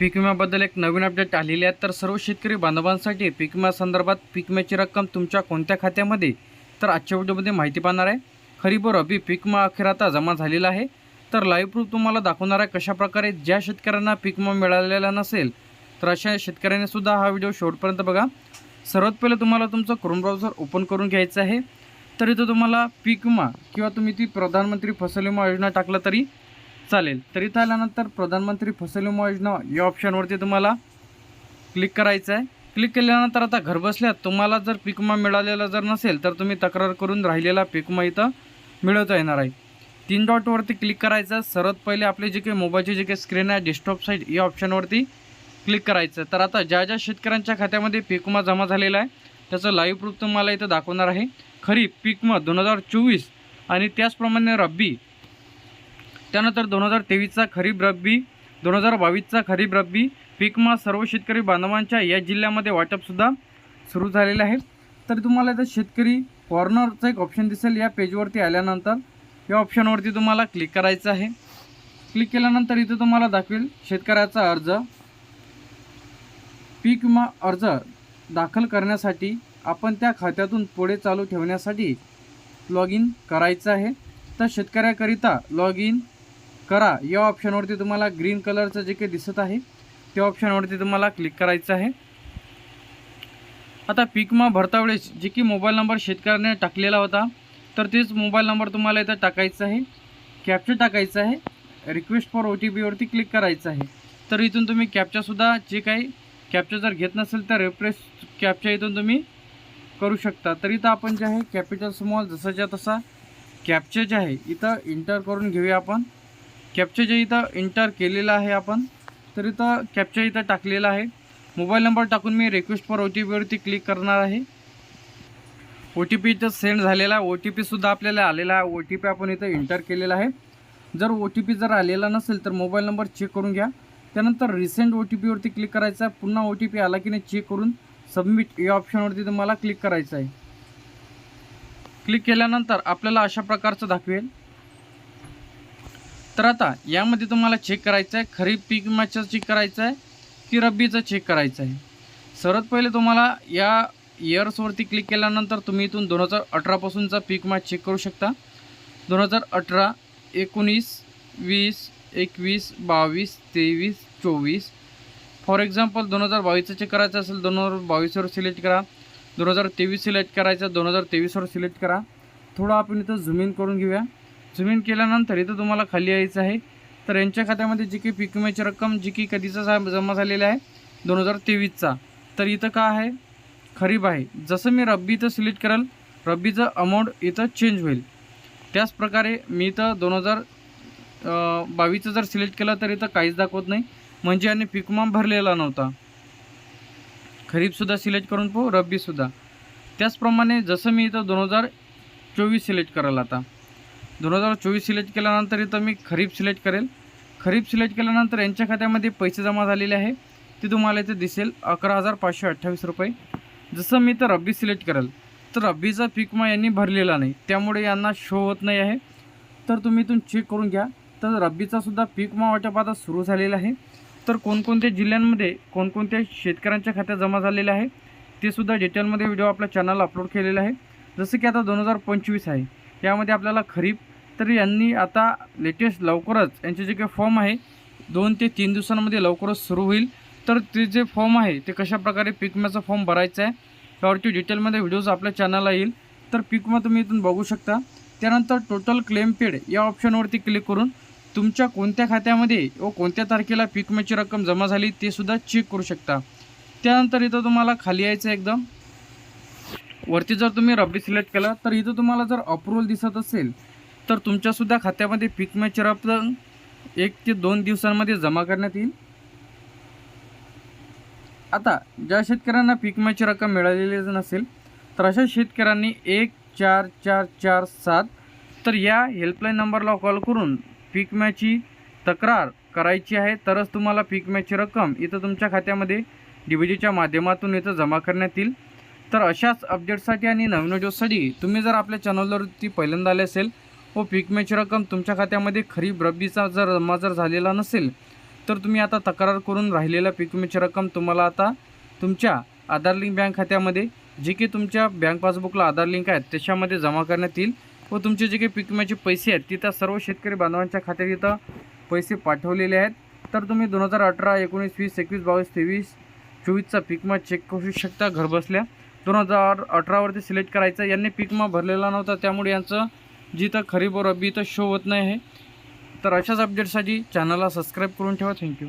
पीक विम्याबद्दल एक नवीन अपडेट आलेली आहे. तर सर्व शेतकरी बांधवांसाठी पीक विम्यासंदर्भात पीक विम्याची रक्कम तुमच्या कोणत्या खात्यामध्ये? तर आजच्या व्हिडिओमध्ये माहिती पाहणार आहे. खरीप रबी पीक विमा अखेर आता जमा झालेला आहे. तर लाईव्ह प्रूफ तुम्हाला दाखवणार आहे कशाप्रकारे ज्या शेतकऱ्यांना पीक विमा मिळालेला नसेल तर अशा शेतकऱ्यांनी सुद्धा हा व्हिडिओ शेवटपर्यंत बघा. सर्वात पहिले तुम्हाला तुमचं क्रोम ब्राउझर ओपन करून घ्यायचं आहे. तर इथं तुम्हाला पीक विमा किंवा तुम्ही ती प्रधानमंत्री फसल विमा योजना टाकलं तरी चालेल. तर इथं आल्यानंतर प्रधानमंत्री फसल विमा योजना या ऑप्शनवरती तुम्हाला क्लिक करायचं आहे. क्लिक केल्यानंतर आता घरबसल्या तुम्हाला जर पीक विमा मिळालेला जर नसेल तर तुम्ही तक्रार करून राहिलेला पीक विमा इथं मिळवता येणार आहे. तीन डॉटवरती क्लिक करायचं. सर्वात पहिले आपले जे काही मोबाईलचे जे काही स्क्रीन आहे डेस्कटॉप साईड या ऑप्शनवरती क्लिक करायचं. तर आता ज्या ज्या शेतकऱ्यांच्या खात्यामध्ये पीक विमा जमा झालेला आहे त्याचं लाईव्ह प्रूफ तुम्हाला इथं दाखवणार आहे. खरीप पीक विमा दोन हजार चोवीस आणि त्याचप्रमाणे रब्बी त्यानंतर दोन हजार तेवीसचा खरीप रब्बी दोन हजार बावीसचा खरीप रब्बी पीक सर्व शेतकरी बांधवांच्या या जिल्ह्यामध्ये वाटपसुद्धा सुरू झालेलं आहे. तर तुम्हाला इथं शेतकरी कॉर्नरचं एक ऑप्शन दिसेल या पेजवरती आल्यानंतर. या ऑप्शनवरती तुम्हाला क्लिक करायचं आहे. क्लिक केल्यानंतर इथं तुम्हाला दाखवेल शेतकऱ्याचा अर्ज. पीक विमा अर्ज दाखल करण्यासाठी आपण त्या खात्यातून पुढे चालू ठेवण्यासाठी लॉग इन करायचं आहे. तर शेतकऱ्याकरिता लॉग इन करा. या ऑप्शनवरती तुम्हाला ग्रीन कलरचं जे काही दिसत आहे त्या ऑप्शनवरती तुम्हाला क्लिक करायचं आहे. आता पीक विमा भरता वेळेस जे की मोबाईल नंबर शेतकऱ्याने टाकलेला होता तर तेच मोबाईल नंबर तुम्हाला इथं टाकायचा आहे. कॅप्चर टाकायचं आहे. रिक्वेस्ट फॉर ओ टी पीवरती क्लिक करायचं आहे. तर इथून तुम्ही कॅप्चासुद्धा जे काही कॅप्चर जर घेत नसेल तर रिप्लेस कॅप्चा इथून तुम्ही करू शकता. तर इथं आपण जे आहे कॅपिटल स्मॉल जसाच्या तसा कॅप्चर जे आहे इथं इंटर करून घेऊया आपण. कॅप्चर जे इथं इंटर केलेलं आहे आपण तर इथं कॅप्चर इथं टाकलेलं आहे. मोबाईल नंबर टाकून मी रिक्वेस्ट फॉर ओ टी पीवरती क्लिक करणार आहे. ओ टी पी इथं सेंड झालेला आहे. ओ टी पीसुद्धा आपल्याला आलेला आहे. ओ टी पी आपण इथं इंटर केलेला आहे. जर ओ टी पी जर आलेला नसेल तर मोबाईल नंबर चेक करून घ्या. त्यानंतर रिसेंट ओ टी पीवरती क्लिक करायचं आहे. पुन्हा ओ टी पी आला की नाही चेक करून सबमिट या ऑप्शनवरती तुम्हाला क्लिक करायचं आहे. क्लिक केल्यानंतर आपल्याला अशा प्रकारचं दाखवेल. तर आता यामध्ये तुम्हाला चेक करायचं आहे. खरीप पीक विम्याचं चेक करायचं आहे की रब्बीचं चेक करायचं आहे. सर्वात पहिले तुम्हाला या इयर्सवरती क्लिक केल्यानंतर तुम्ही इथून दोन हजार अठरापासूनचा पीक विमा चेक करू शकता. दोन हजार अठरा एकोणीस वीस एकवीस बावीस तेवीस चोवीस. फॉर एक्झाम्पल दोन हजार बावीसचं चेक करायचं असेल दोन हजार बावीसवर सिलेक्ट करा. दोन हजार तेवीस सिलेक्ट करायचं दोन हजार तेवीसवर सिलेक्ट करा. थोडं आपण इथं झूम इन करून घेऊया. जमीन केल्यानंतर इथं तुम्हाला खाली यायचं आहे. तर यांच्या खात्यामध्ये जी काही पीक विम्याची रक्कम जी की कधीचा जा- जमा झालेली आहे दोन हजार तेवीसचा. तर इथं का आहे? खरीप आहे. जसं मी रब्बीचं सिलेक्ट करेल रब्बीचं अमाऊंट इथं चेंज होईल. त्याचप्रकारे मी इथं दोन हजार बावीसचं जर सिलेक्ट केलं तर इथं काहीच दाखवत नाही. म्हणजे आणि पीक भरलेला नव्हता. खरीपसुद्धा सिलेक्ट करून पाहू रब्बीसुद्धा त्याचप्रमाणे जसं मी इथं दोन हजार चोवीस सिलेक्ट कराल आता. दोन हजार चोवीस सिलेक्ट केल्यानंतर इथं मी खरीप सिलेक्ट करेल. खरीप सिलेक्ट केल्यानंतर यांच्या खात्यामध्ये पैसे जमा झालेले आहे. ते तुम्हाला इथे दिसेल. अकरा हजार पाचशे अठ्ठावीस रुपये. जसं मी तर रब्बी सिलेक्ट करेल तर रब्बीचा पीक विमा यांनी भरलेला नाही. त्यामुळे यांना शो होत नाही आहे. तर तुम्ही इथून चेक करून घ्या. तर रब्बीचासुद्धा पीक विमा वाटप आता सुरू झालेला आहे. तर कोणकोणत्या जिल्ह्यांमध्ये कोणकोणत्या शेतकऱ्यांच्या खात्यात जमा झालेले आहे ते सुद्धा डिटेलमध्ये व्हिडिओ आपल्या चॅनलला अपलोड केलेला आहे. जसं की आता दोन हजार पंचवीस आहे. यामध्ये आपल्याला खरीप तर यांनी आता लेटेस्ट लवकरच यांचे जे काही फॉर्म आहे दोन ते तीन दिवसांमध्ये लवकरच सुरू होईल. तर ते जे फॉर्म आहे ते कशाप्रकारे पिकम्याचा फॉर्म भरायचा आहे त्यावरती डिटेलमध्ये व्हिडिओज आपल्या चॅनलला येईल. तर पिकमा तुम्ही इथून बघू शकता. त्यानंतर टोटल क्लेम पेड या ऑप्शनवरती क्लिक करून तुमच्या कोणत्या खात्यामध्ये व कोणत्या तारखेला पिकम्याची रक्कम जमा झाली ते सुद्धा चेक करू शकता. त्यानंतर इथं तुम्हाला खाली यायचं आहे एकदम. वरती जर तुम्ही रबडी सिलेक्ट केला तर इथं तुम्हाला जर अप्रुव्हल दिसत असेल तर तुमच्यासुद्धा खात्यामध्ये पीक विम्याची रक्कम एक ते दोन दिवसांमध्ये जमा करण्यात येईल. आता ज्या शेतकऱ्यांना पीक विम्याची रक्कम मिळालेली नसेल तर अशा शेतकऱ्यांनी एक चार चार चार सात तर या हेल्पलाईन नंबरला कॉल करून पीक मॅची तक्रार करायची आहे तरच तुम्हाला पीक मॅची रक्कम इथं तुमच्या खात्यामध्ये डी बी जीच्या माध्यमातून इथं जमा करण्यात येईल. तर अशाच अपडेटसाठी आणि नवीन व्हिडिओसाठी तुम्ही जर आपल्या चॅनलवरती पहिल्यांदा आले असेल व पीक रक्कम तुमच्या खात्यामध्ये खरीप रब्बीचा जर जमा जर झालेला नसेल तर तुम्ही आता तक्रार करून राहिलेल्या पीक विम्याची रक्कम तुम्हाला आता तुमच्या आधार लिंक बँक खात्यामध्ये जे की तुमच्या बँक पासबुकला आधार लिंक आहेत त्याच्यामध्ये जमा करण्यात येईल. व तुमचे जे काही पीक विम्याचे पैसे आहेत तिथं सर्व शेतकरी बांधवांच्या खात्यात इथं पैसे पाठवलेले आहेत. तर तुम्ही दोन हजार अठरा एकोणीस वीस एकवीस बावीस तेवीस चोवीसचा पिकमा चेक करू शकता घरबसल्या. दोन हजार अठरावरती सिलेक्ट करायचं. यांनी पिकमा भरलेला नव्हता त्यामुळे यांचं जिथं खरीप व रब्बी इथं शो होत नाही आहे तर अशाच अपडेटसाठी चॅनलला सबस्क्राईब करून ठेवा. थँक्यू